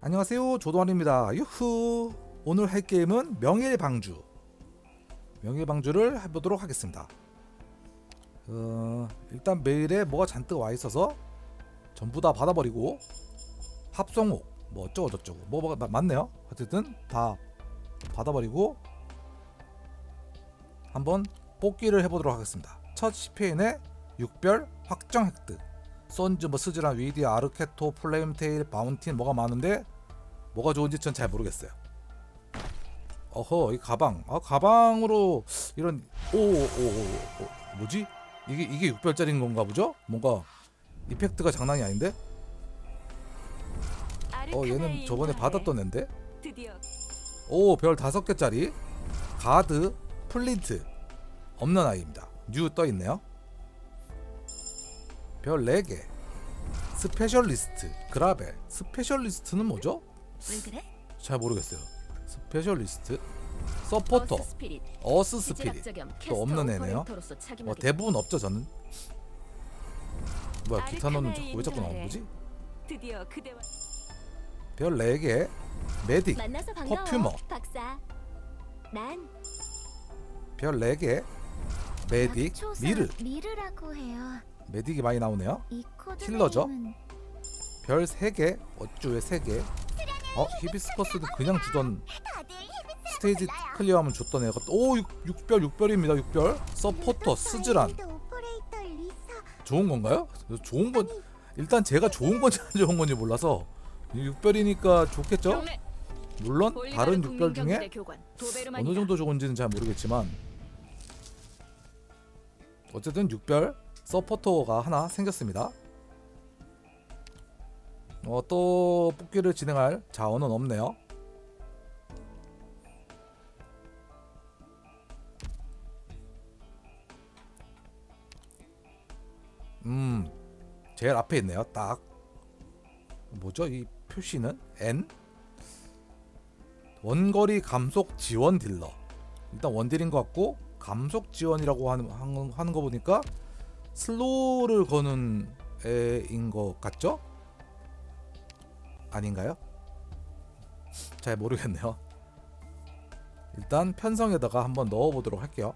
안녕하세요. 조도환입니다. 유후. 오늘 할 게임은 명예방주. 명예방주를 해보도록 하겠습니다. 어, 일단 메일에 뭐가 잔뜩 와 있어서 전부 다 받아버리고 합성옥 뭐 어쩌고 저쩌고 뭐 뭐가 마- 많네요. 어쨌든 다 받아버리고 한번 뽑기를 해보도록 하겠습니다. 첫 10회인의 6별 확정 획득 선즈 뭐 스즈란 위디 아르케토 플레임테일 바운틴 뭐가 많은데 뭐가 좋은지 전 잘 모르겠어요. 어허 이 가방 아 가방으로 이런 오오 오 뭐지 이게 이게 6별짜리인 건가 보죠? 뭔가 이펙트가 장난이 아닌데? 어 얘는 저번에 받았던 앤데? 오 별 다섯 개짜리 가드 플린트 없는 아이입니다. 뉴 떠 있네요. 별 4개 스페셜리스트 그라벨 스페셜리스트는 뭐죠? 왜 그래? 잘 모르겠어요. 스페셜리스트 서포터 어스 스피릿 또 없는 애네요. 책임하게 대부분 없죠 저는. 뭐야 기타노는 자꾸 왜 자꾸 나오는 거지? 별 4개 메딕. 난별 4개 메딕 미르. 메딕이 많이 나오네요. 힐러죠? 별 3개 어쭈에 3개 어 히비스커스도 그냥 주던 스테이지 클리어하면 줬던 애가 또- 오 6, 6별 6별입니다 6별 서포터 스즈란. 좋은 건가요? 좋은 건 일단 제가 좋은 건지 안 좋은 건지 몰라서 6별이니까 좋겠죠? 물론 다른 볼리가르 6별 중에. 어느 정도 좋은지는 잘 모르겠지만 어쨌든 6별 서포터가 하나 생겼습니다. 어, 또 뽑기를 진행할 자원은 없네요. 음, 제일 앞에 있네요. 딱 뭐죠? 이 표시는 N 원거리 감속 지원 딜러. 일단 원딜인 것 같고 감속 지원이라고 하는 하는, 거 보니까 슬로우를 거는 애인 것 같죠? 아닌가요? 잘 모르겠네요. 일단 편성에다가 한번 넣어보도록 할게요.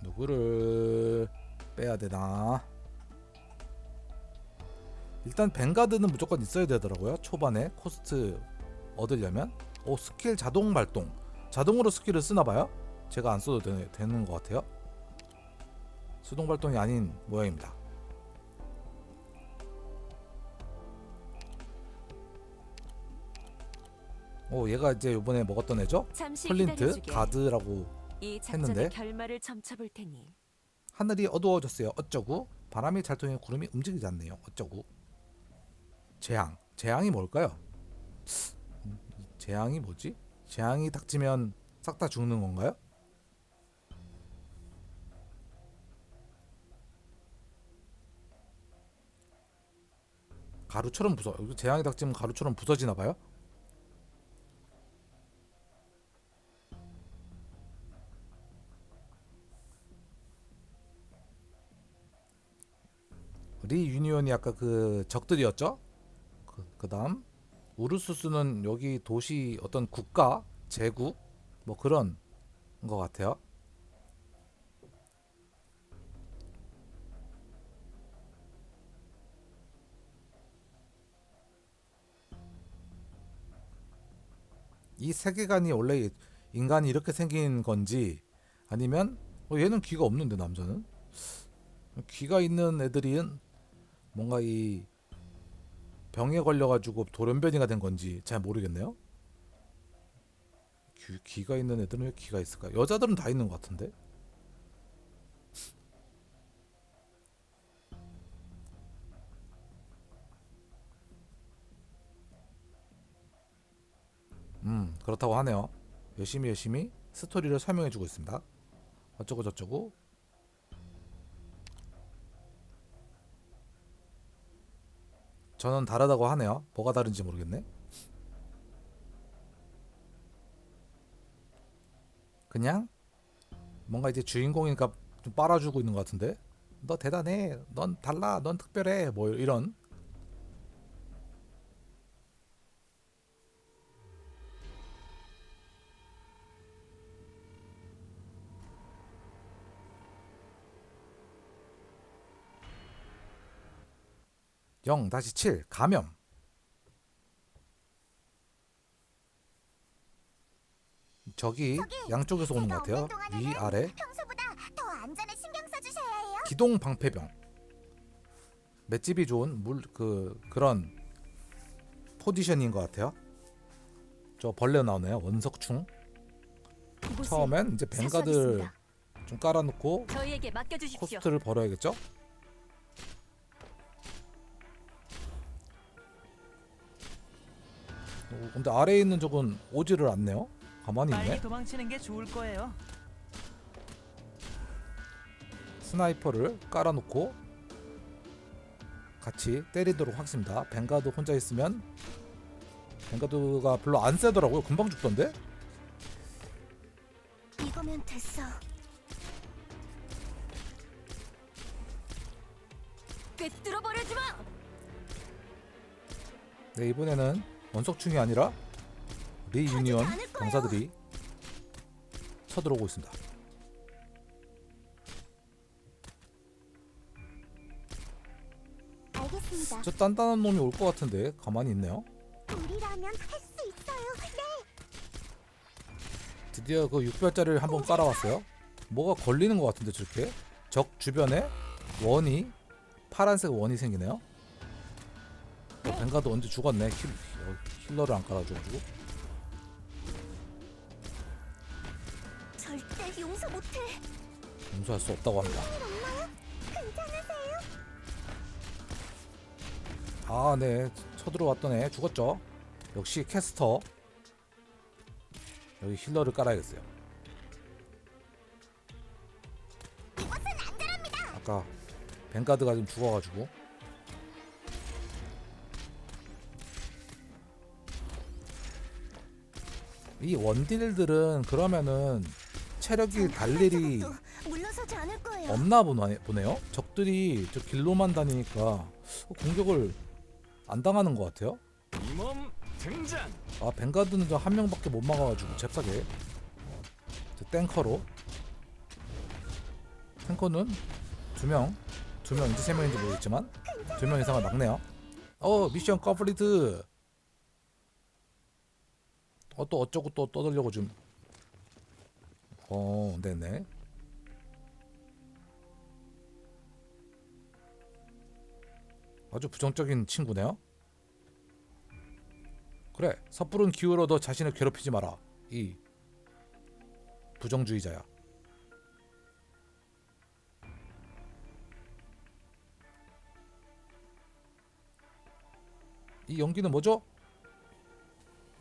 누구를 빼야 되나? 일단 뱅가드는 무조건 있어야 되더라고요. 초반에 코스트 얻으려면. 오 스킬 자동 발동. 자동으로 스킬을 쓰나 봐요. 제가 안 써도 되, 되는 것 같아요. 수동 발동이 아닌 모양입니다. 오 얘가 이제 이번에 먹었던 애죠? 기다려주게. 가드라고 했는데. 결말을 점쳐볼 테니 하늘이 어두워졌어요. 어쩌고 바람이 잘 통해 구름이 움직이지 않네요. 어쩌고 재앙 재앙이 뭘까요? 재앙이 뭐지? 재앙이 닥치면 싹 다 죽는 건가요? 가루처럼 부서 재앙이 닥치면 가루처럼 부서지나 봐요? 리 유니온이 아까 그 적들이었죠? 그, 그다음 우르수스는 여기 도시 어떤 국가 제국 뭐 그런 것 같아요. 이 세계관이 원래 인간이 이렇게 생긴 건지 아니면 어, 얘는 귀가 없는데 남자는 귀가 있는 애들은 뭔가 이 병에 걸려가지고 돌연변이가 된 건지 잘 모르겠네요. 귀, 귀가 있는 애들은 왜 귀가 있을까? 여자들은 다 있는 것 같은데. 음 그렇다고 하네요. 열심히 열심히 스토리를 설명해주고 있습니다. 어쩌고 저쩌고 저는 다르다고 하네요. 뭐가 다른지 모르겠네. 그냥 뭔가 이제 주인공이니까 좀 빨아주고 있는 것 같은데 너 대단해 넌 달라 넌 특별해 뭐 이런 영 다시 칠 감염 저기 양쪽에서 오는 것 같아요 위 아래 평소보다 더 안전에 신경 써주셔야 해요. 기동 방패병 맷집이 좋은 물 그 그런 포지션인 것 같아요. 저 벌레 나오네요. 원석충. 처음엔 이제 뱅가드 사수하겠습니다. 좀 깔아놓고 저희에게 맡겨주십시오. 코스트를 벌어야겠죠? 어, 근데 아래에 있는 적은 오지를 않네요. 가만히 빨리 있네. 도망치는 게 좋을 거예요. 스나이퍼를 깔아놓고 같이 때리도록 하겠습니다. 뱅가드 혼자 있으면 뱅가드가 별로 안 세더라고요. 금방 죽던데? 이거면 됐어. 꿰뚫어 버리지 마. 네 이번에는 원석충이 아니라 거예요. 병사들이 쳐들어오고 있습니다. 알겠습니다. 저 단단한 놈이 올 것 같은데 가만히 있네요. 우리라면 할 수 있어요. 네. 드디어 그 6별짜리를 한번 깔아왔어요. 뭐가 걸리는 것 같은데 저렇게 적 주변에 원이 파란색 원이 생기네요. 어, 뱅가드 언제 죽었네. 힐, 어, 힐러를 안 깔아줘가지고 절대 용서 못해. 용서할 수 없다고 합니다. 엄마요? 괜찮으세요? 아, 네. 쳐들어왔던 애 죽었죠. 역시 캐스터. 여기 힐러를 깔아야겠어요. 안전합니다. 아까 뱅가드가 좀 죽어가지고. 이 원딜들은 그러면은 체력이 달 일이 또 물러서지 않을 거예요. 없나 보네, 보네요. 적들이 저 길로만 다니니까 공격을 안 당하는 것 같아요. 이몸 등장. 아 뱅가드는 저 한 명밖에 못 막아가지고 잽싸게 저 탱커로 탱커는 두 명 두 명인지 세 명인지 모르겠지만 두 명 이상을 막네요 어 미션 컴플리트 어 또 어쩌고 또 떠들려고 좀 어, 네네. 아주 부정적인 친구네요. 그래 섣부른 기회로 너 자신을 괴롭히지 마라 이 부정주의자야 이 연기는 뭐죠?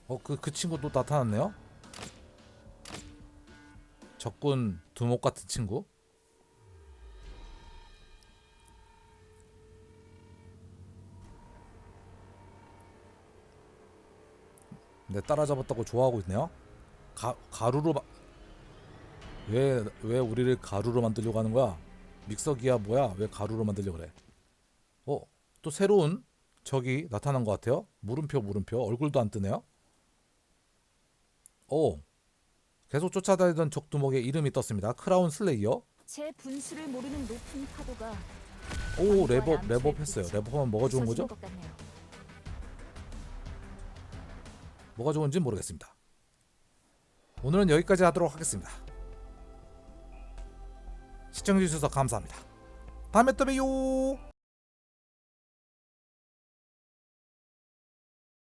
어 그 그 친구도 나타났네요 적군 두목 같은 친구 네 따라잡았다고 좋아하고 있네요. 가 가루로 왜왜 우리를 가루로 만들려고 하는 거야? 믹서기야 뭐야? 왜 가루로 만들려고 그래? 어 또 새로운 적이 나타난 것 같아요. 물음표 물음표 얼굴도 안 뜨네요. 오 계속 쫓아다니던 적 두목의 이름이 떴습니다. 크라운 슬레이어. 제 분수를 모르는 높은 파도가 오 암초에 랩업 했어요. 랩업하면 뭐가 좋은 거죠? 뭐가 좋은지 모르겠습니다. 오늘은 여기까지 하도록 하겠습니다. 시청해주셔서 감사합니다. 다음에 또 봬요.